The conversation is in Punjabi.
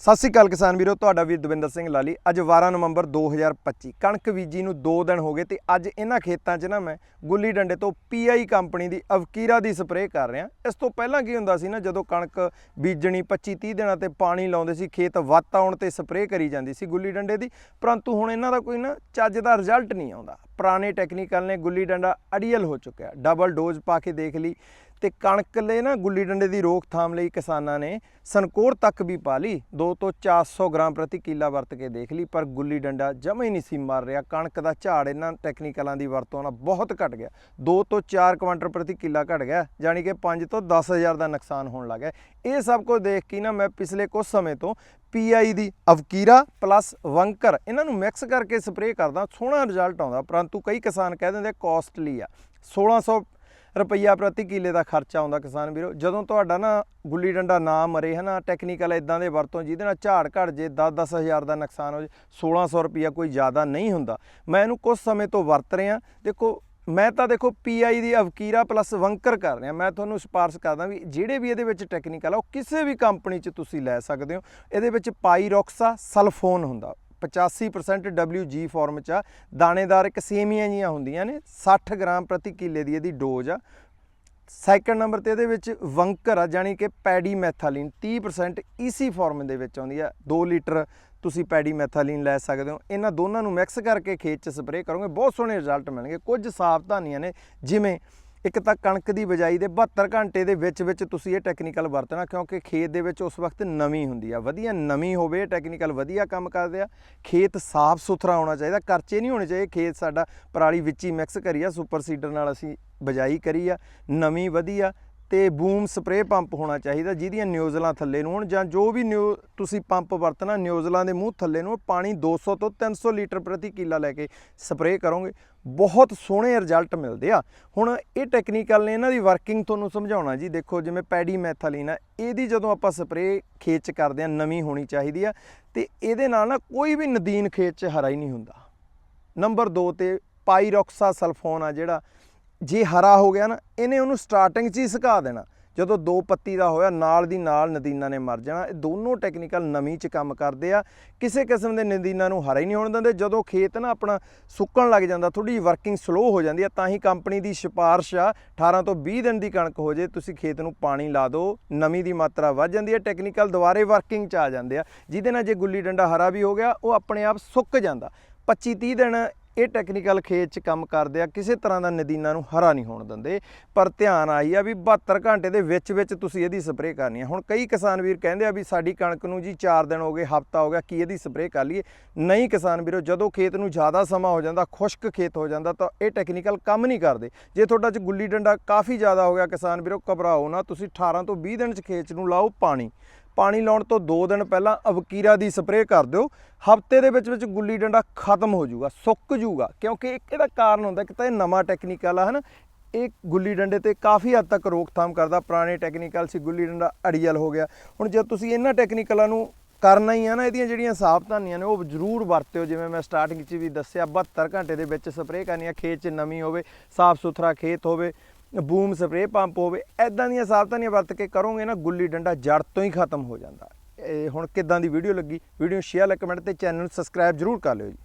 ਸਤਿ ਸ਼੍ਰੀ ਅਕਾਲ ਕਿਸਾਨ ਵੀਰੋ, ਤੁਹਾਡਾ ਵੀਰ ਦਵਿੰਦਰ ਸਿੰਘ ਲਾਲੀ। ਅੱਜ 12 ਨਵੰਬਰ 2025 ਕਣਕ ਬੀਜੀ ਨੂੰ 2 ਦਿਨ ਹੋ ਗਏ ਤੇ ਅੱਜ ਇਹਨਾਂ ਖੇਤਾਂ 'ਚ ਨਾ ਮੈਂ ਗੁੱਲੀ ਡੰਡੇ ਤੋਂ ਪੀਆਈ ਕੰਪਨੀ ਦੀ ਅਵਕੀਰਾ ਦੀ ਸਪਰੇਅ ਕਰ ਰਿਹਾ। ਇਸ ਤੋਂ ਪਹਿਲਾਂ ਕੀ ਹੁੰਦਾ ਸੀ ਨਾ, ਜਦੋਂ ਕਣਕ ਬੀਜਣੀ 25 30 ਦਿਨਾਂ ਤੇ ਪਾਣੀ ਲਾਉਂਦੇ ਸੀ, ਖੇਤ ਵੱਤ ਆਉਣ ਤੇ ਸਪਰੇਅ ਕਰੀ ਜਾਂਦੀ ਸੀ ਗੁੱਲੀ ਡੰਡੇ ਦੀ, ਪਰੰਤੂ ਹੁਣ ਇਹਨਾਂ ਦਾ ਕੋਈ ਨਾ, ਚੱਜ ਦਾ ਰਿਜ਼ਲਟ ਨਹੀਂ ਆਉਂਦਾ। ਪੁਰਾਣੇ ਟੈਕਨੀਕਲ ਨੇ ਗੁੱਲੀ ਡੰਡਾ ਅੜੀਅਲ ਹੋ ਚੁੱਕਿਆ। ਡਬਲ ਡੋਜ਼ ਪਾ ਕੇ ਦੇਖ ਲਈ ਤੇ ਕਣਕ ਲਈ ਨਾ ਗੁੱਲੀ ਡੰਡੇ ਦੀ ਰੋਕਥਾਮ ਲਈ ਕਿਸਾਨਾਂ ਨੇ ਸਨਕੋਰ ਤੱਕ ਵੀ ਪਾ ਲਈ। 2 ਤੋਂ 400 ਗ੍ਰਾਮ ਪ੍ਰਤੀ ਕਿੱਲਾ ਵਰਤ ਕੇ ਦੇਖ ਲਈ, ਪਰ ਗੁੱਲੀ ਡੰਡਾ ਜਮਾ ਹੀ ਨਹੀਂ ਸੀ ਮਰ ਰਿਹਾ। ਕਣਕ ਦਾ ਝਾੜ ਇਹਨਾਂ ਟੈਕਨੀਕਲਾਂ ਦੀ ਵਰਤੋਂ ਨਾਲ ਬਹੁਤ ਘਟ ਗਿਆ। 2 ਤੋਂ 4 ਕੁਇੰਟਲ ਪ੍ਰਤੀ ਕਿੱਲਾ ਘਟ ਗਿਆ ਯਾਨੀ ਕਿ 5 ਤੋਂ 10000 ਦਾ ਨੁਕਸਾਨ ਹੋਣ ਲੱਗਾ ਇਹ ਸਭ ਕੁਝ ਦੇਖ ਕੇ ਨਾ ਮੈਂ ਪਿਛਲੇ ਕੁਝ ਸਮੇਂ ਤੋਂ ਪੀਆਈ ਦੀ ਅਵਕੀਰਾ ਪਲੱਸ ਵੰਕਰ ਇਹਨਾਂ ਨੂੰ ਮਿਕਸ ਕਰਕੇ ਸਪਰੇਅ ਕਰਦਾ, ਸੋਹਣਾ ਰਿਜ਼ਲਟ ਆਉਂਦਾ, ਪਰੰਤੂ ਕਈ ਕਿਸਾਨ ਕਹਿ ਦਿੰਦੇ ਕਾਸਟਲੀ ਆ। 1600 ਰੁਪਈਆ ਪ੍ਰਤੀ ਕਿੱਲੇ ਦਾ ਖਰਚਾ ਆਉਂਦਾ ਕਿਸਾਨ ਵੀਰੋ। ਜਦੋਂ ਤੁਹਾਡਾ ਨਾ ਗੁੱਲੀ ਡੰਡਾ ਨਾ ਮਰੇ ਹਨਾ ਟੈਕਨੀਕਲ ਇਦਾਂ ਦੇ ਵਰਤੋਂ, ਜਿਹਦੇ ਨਾਲ ਝਾੜ ਘਟ ਜੇ 10 ਹਜ਼ਾਰ ਦਾ ਨੁਕਸਾਨ ਹੋ ਜੇ 1600 ਰੁਪਈਆ ਕੋਈ ਜ਼ਿਆਦਾ ਨਹੀਂ ਹੁੰਦਾ। ਮੈਂ ਇਹਨੂੰ ਕੁਝ ਸਮੇਂ ਤੋਂ ਵਰਤ ਰਿਹਾ। ਦੇਖੋ ਮੈਂ ਤਾਂ ਦੇਖੋ ਪੀਆਈ ਦੀ ਅਵਕੀਰਾ ਪਲੱਸ ਵੰਕਰ ਕਰ ਰਿਹਾ। ਮੈਂ ਤੁਹਾਨੂੰ ਸਿਫਾਰਸ਼ ਕਰਦਾ ਵੀ ਜਿਹੜੇ ਵੀ ਇਹਦੇ ਵਿੱਚ ਟੈਕਨੀਕਲ ਆ, ਉਹ ਕਿਸੇ ਵੀ ਕੰਪਨੀ 'ਚ ਤੁਸੀਂ ਲੈ ਸਕਦੇ ਹੋ। ਇਹਦੇ ਵਿੱਚ ਪਾਈਰੋਕਸਾ ਸਲਫੋਨ ਹੁੰਦਾ। 85% WG ਫਾਰਮ ਚ ਆ। ਦਾਣੇਦਾਰ ਇੱਕ ਸੇਮੀਆਂ ਜੀਆਂ ਹੁੰਦੀਆਂ ਨੇ। 60 ਗ੍ਰਾਮ ਪ੍ਰਤੀ ਕਿੱਲੇ ਦੀ ਇਹਦੀ ਡੋਜ਼ ਆ। ਸੈਕੰਡ ਨੰਬਰ ਤੇ ਇਹਦੇ ਵਿੱਚ ਵੰਕਰ ਆ ਜਾਨੀ ਕਿ ਪੈਡੀ ਮੈਥਾਲੀਨ 30% ਈਸੀ ਫਾਰਮ ਦੇ ਵਿੱਚ ਆਉਂਦੀ ਆ। 2 ਲੀਟਰ ਤੁਸੀਂ ਪੈਡੀ ਮੈਥਾਲੀਨ ਲੈ ਸਕਦੇ ਹੋ। ਇਹਨਾਂ ਦੋਨਾਂ ਨੂੰ ਮਿਕਸ ਕਰਕੇ ਖੇਤ 'ਚ ਸਪਰੇਅ ਕਰੋਗੇ। ਬਹੁਤ ਸੋਹਣੇ ਰਿਜ਼ਲਟ ਮਿਲਣਗੇ। ਕੁਝ ਸਾਵਧਾਨੀਆਂ ਨੇ ਜਿਵੇਂ ਇੱਕ ਤਾਂ ਕਣਕ ਦੀ ਬਜਾਈ ਦੇ 72 ਘੰਟੇ ਦੇ ਵਿੱਚ ਵਿੱਚ ਤੁਸੀਂ ਇਹ ਟੈਕਨੀਕਲ ਵਰਤਣਾ, ਕਿਉਂਕਿ ਖੇਤ ਦੇ ਵਿੱਚ ਉਸ ਵਕਤ ਨਵੀਂ ਹੁੰਦੀ ਆ। ਵਧੀਆ ਨਵੀਂ ਹੋਵੇ ਟੈਕਨੀਕਲ ਵਧੀਆ ਕੰਮ ਕਰਦੇ ਆ। ਖੇਤ ਸਾਫ਼ ਸੁਥਰਾ ਹੋਣਾ ਚਾਹੀਦਾ। ਕਰਚੇ ਨਹੀਂ ਹੋਣੇ ਚਾਹੀਦੇ। ਖੇਤ ਸਾਡਾ ਪਰਾਲੀ ਵਿੱਚ ਹੀ ਮਿਕਸ ਕਰੀ ਆ। ਸੁਪਰ ਸੀਡਰ ਨਾਲ ਅਸੀਂ ਬਜਾਈ ਕਰੀ ਆ। ਨਵੀਂ ਵਧੀਆ। ਤੇ ਬੂਮ ਸਪਰੇਅ ਪੰਪ ਹੋਣਾ ਚਾਹੀਦਾ ਜਿਹਦੀਆਂ ਨਿਊਜ਼ਲਾਂ ਥੱਲੇ ਨੂੰ ਹੋਣ ਜਾਂ ਜੋ ਵੀ ਨਿਊ ਤੁਸੀਂ ਪੰਪ ਵਰਤਣਾ, ਨਿਊਜ਼ਲਾਂ ਦੇ ਮੂੰਹ ਥੱਲੇ ਨੂੰ ਪਾਣੀ 200 ਤੋਂ 300 ਲੀਟਰ ਪ੍ਰਤੀ ਕਿੱਲਾ ਲੈ ਕੇ ਸਪਰੇਅ ਕਰੋਗੇ। ਬਹੁਤ ਸੋਹਣੇ ਰਿਜ਼ਲਟ ਮਿਲਦੇ ਆ। ਹੁਣ ਇਹ ਟੈਕਨੀਕਲ ਨੇ ਇਹਨਾਂ ਦੀ ਵਰਕਿੰਗ ਤੁਹਾਨੂੰ ਸਮਝਾਉਣਾ ਜੀ। ਦੇਖੋ ਜਿਵੇਂ ਪੈਡੀ ਮੈਥਲੀਨ ਆ, ਇਹਦੀ ਜਦੋਂ ਆਪਾਂ ਸਪਰੇਅ ਖੇਤ 'ਚ ਕਰਦੇ ਆ, ਨਵੀਂ ਹੋਣੀ ਚਾਹੀਦੀ ਆ, ਤੇ ਇਹਦੇ ਨਾਲ ਨਾ ਕੋਈ ਵੀ ਨਦੀਨ ਖੇਤ 'ਚ ਹਰਾ ਹੀ ਨਹੀਂ ਹੁੰਦਾ। ਨੰਬਰ 2 ਤੇ ਪਾਈਰੋਕਸਾ ਸਲਫੋਨ ਆ ਜਿਹੜਾ ਜੇ ਹਰਾ ਹੋ ਗਿਆ ਨਾ, ਇਹਨੇ ਉਹਨੂੰ ਸਟਾਰਟਿੰਗ 'ਚ ਹੀ ਸੁਕਾ ਦੇਣਾ। ਜਦੋਂ ਦੋ ਪੱਤੀ ਦਾ ਹੋਇਆ, ਨਾਲ ਦੀ ਨਾਲ ਨਦੀਨਾਂ ਨੇ ਮਰ ਜਾਣਾ। ਇਹ ਦੋਨੋਂ ਟੈਕਨੀਕਲ ਨਮੀ 'ਚ ਕੰਮ ਕਰਦੇ ਆ। ਕਿਸੇ ਕਿਸਮ ਦੇ ਨਦੀਨਾਂ ਨੂੰ ਹਰਾ ਹੀ ਨਹੀਂ ਹੋਣ ਦਿੰਦੇ। ਜਦੋਂ ਖੇਤ ਨਾ ਆਪਣਾ ਸੁੱਕਣ ਲੱਗ ਜਾਂਦਾ ਥੋੜੀ ਜਿਹੀ ਵਰਕਿੰਗ ਸਲੋ ਹੋ ਜਾਂਦੀ ਆ, ਤਾਂ ਹੀ ਕੰਪਨੀ ਦੀ ਸਿਫਾਰਿਸ਼ ਆ 18 ਤੋਂ 20 ਦਿਨ ਦੀ ਕਣਕ ਹੋ ਜੇ, ਤੁਸੀਂ ਖੇਤ ਨੂੰ ਪਾਣੀ ਲਾ ਦਿਓ ਨਮੀ ਦੀ ਮਾਤਰਾ ਵੱਧ ਜਾਂਦੀ ਹੈ ਟੈਕਨੀਕਲ ਦੁਬਾਰੇ ਵਰਕਿੰਗ 'ਚ ਆ ਜਾਂਦੇ ਆ। ਜਿਹਦੇ ਨਾਲ ਜੇ ਗੁੱਲੀ ਡੰਡਾ ਹਰਾ ਵੀ ਹੋ ਗਿਆ, ਉਹ ਆਪਣੇ ਆਪ ਸੁੱਕ ਜਾਂਦਾ। 25 30 ਦਿਨ ਇਹ ਟੈਕਨੀਕਲ ਖੇਤ 'ਚ ਕੰਮ ਕਰਦੇ ਆ, ਕਿਸੇ ਤਰ੍ਹਾਂ ਦਾ ਨਦੀਨਾਂ ਨੂੰ ਹਰਾ ਨਹੀਂ ਹੋਣ ਦਿੰਦੇ। ਪਰ ਧਿਆਨ ਆਈ ਆ ਵੀ 72 ਘੰਟੇ ਦੇ ਵਿੱਚ ਵਿੱਚ ਤੁਸੀਂ ਇਹਦੀ ਸਪਰੇਅ ਕਰਨੀ ਆ। ਹੁਣ ਕਈ ਕਿਸਾਨ ਵੀਰ ਕਹਿੰਦੇ ਆ ਵੀ ਸਾਡੀ ਕਣਕ ਨੂੰ ਜੀ 4 ਦਿਨ ਹੋ ਗਏ, ਹਫਤਾ ਹੋ ਗਿਆ, ਕੀ ਇਹਦੀ ਸਪਰੇਅ ਕਰ ਲਈਏ? ਨਹੀਂ ਕਿਸਾਨ ਵੀਰੋ, ਜਦੋਂ ਖੇਤ ਨੂੰ ਜ਼ਿਆਦਾ ਸਮਾਂ ਹੋ ਜਾਂਦਾ, ਖੁਸ਼ਕ ਖੇਤ ਹੋ ਜਾਂਦਾ, ਤਾਂ ਇਹ ਟੈਕਨੀਕਲ ਕੰਮ ਨਹੀਂ ਕਰਦੇ। ਜੇ ਤੁਹਾਡਾ ਚ ਗੁੱਲੀ ਡੰਡਾ ਕਾਫੀ ਜ਼ਿਆਦਾ ਹੋ ਗਿਆ ਕਿਸਾਨ ਵੀਰੋ, ਘਬਰਾਓ ਨਾ, ਤੁਸੀਂ 18 ਤੋਂ 20 ਦਿਨ ਚ ਖੇਤ ਨੂੰ ਲਾਓ ਪਾਣੀ। ਪਾਣੀ ਲਾਉਣ ਤੋਂ 2 ਦਿਨ ਪਹਿਲਾਂ ਅਵਕੀਰਾ ਦੀ ਸਪਰੇਅ ਕਰ ਦਿਓ। ਹਫ਼ਤੇ ਦੇ ਵਿੱਚ ਵਿੱਚ ਗੁੱਲੀ ਡੰਡਾ ਖਤਮ ਹੋ ਜਾਊਗਾ, ਸੁੱਕ ਜਾਊਗਾ। ਕਿਉਂਕਿ ਇੱਕ ਇਹਦਾ ਕਾਰਨ ਹੁੰਦਾ ਕਿ ਤਾਂ ਇਹ ਨਵਾਂ ਟੈਕਨੀਕਲ ਆ ਹਨ, ਇਹ ਗੁੱਲੀ ਡੰਡੇ ਤੇ ਕਾਫੀ ਹੱਦ ਤੱਕ ਰੋਕਥਾਮ ਕਰਦਾ, ਪੁਰਾਣੇ ਟੈਕਨੀਕਲ ਸੀ, ਗੁੱਲੀ ਡੰਡਾ ਅੜੀਅਲ ਹੋ ਗਿਆ। ਹੁਣ ਜੇ ਤੁਸੀਂ ਇਹਨਾਂ ਟੈਕਨੀਕਲਾਂ ਨੂੰ ਕਰਨਾ ਹੀ ਆ ਨਾ, ਇਹਦੀਆਂ ਜਿਹੜੀਆਂ ਸਾਵਧਾਨੀਆਂ ਨੇ, ਉਹ ਜ਼ਰੂਰ ਵਰਤਿਓ। ਜਿਵੇਂ ਮੈਂ ਸਟਾਰਟਿੰਗ 'ਚ ਵੀ ਦੱਸਿਆ 72 ਘੰਟੇ ਦੇ ਵਿੱਚ ਸਪਰੇਅ ਕਰਨੀ ਆ, ਖੇਤ 'ਚ ਨਮੀ ਹੋਵੇ ਸਾਫ਼ ਸੁਥਰਾ ਖੇਤ ਹੋਵੇ ਬੂਮ ਸਪਰੇਅ ਪੰਪ ਹੋਵੇ ਐਦਾਂ ਦੀਆਂ ਸਾਵਧਾਨੀਆਂ ਵਰਤ ਕੇ ਕਰੋਗੇ ਨਾ, ਗੁੱਲੀ ਡੰਡਾ ਜੜ ਤੋਂ ਹੀ ਖਤਮ ਹੋ ਜਾਂਦਾ। ਇਹ ਹੁਣ ਕਿੱਦਾਂ ਦੀ ਵੀਡੀਓ ਲੱਗੀ? ਵੀਡੀਓ ਸ਼ੇਅਰ ਲਾਈਕ ਕਮੈਂਟ ਤੇ ਚੈਨਲ ਨੂੰ ਸਬਸਕ੍ਰਾਈਬ ਜ਼ਰੂਰ ਕਰ ਲਿਓ ਜੀ।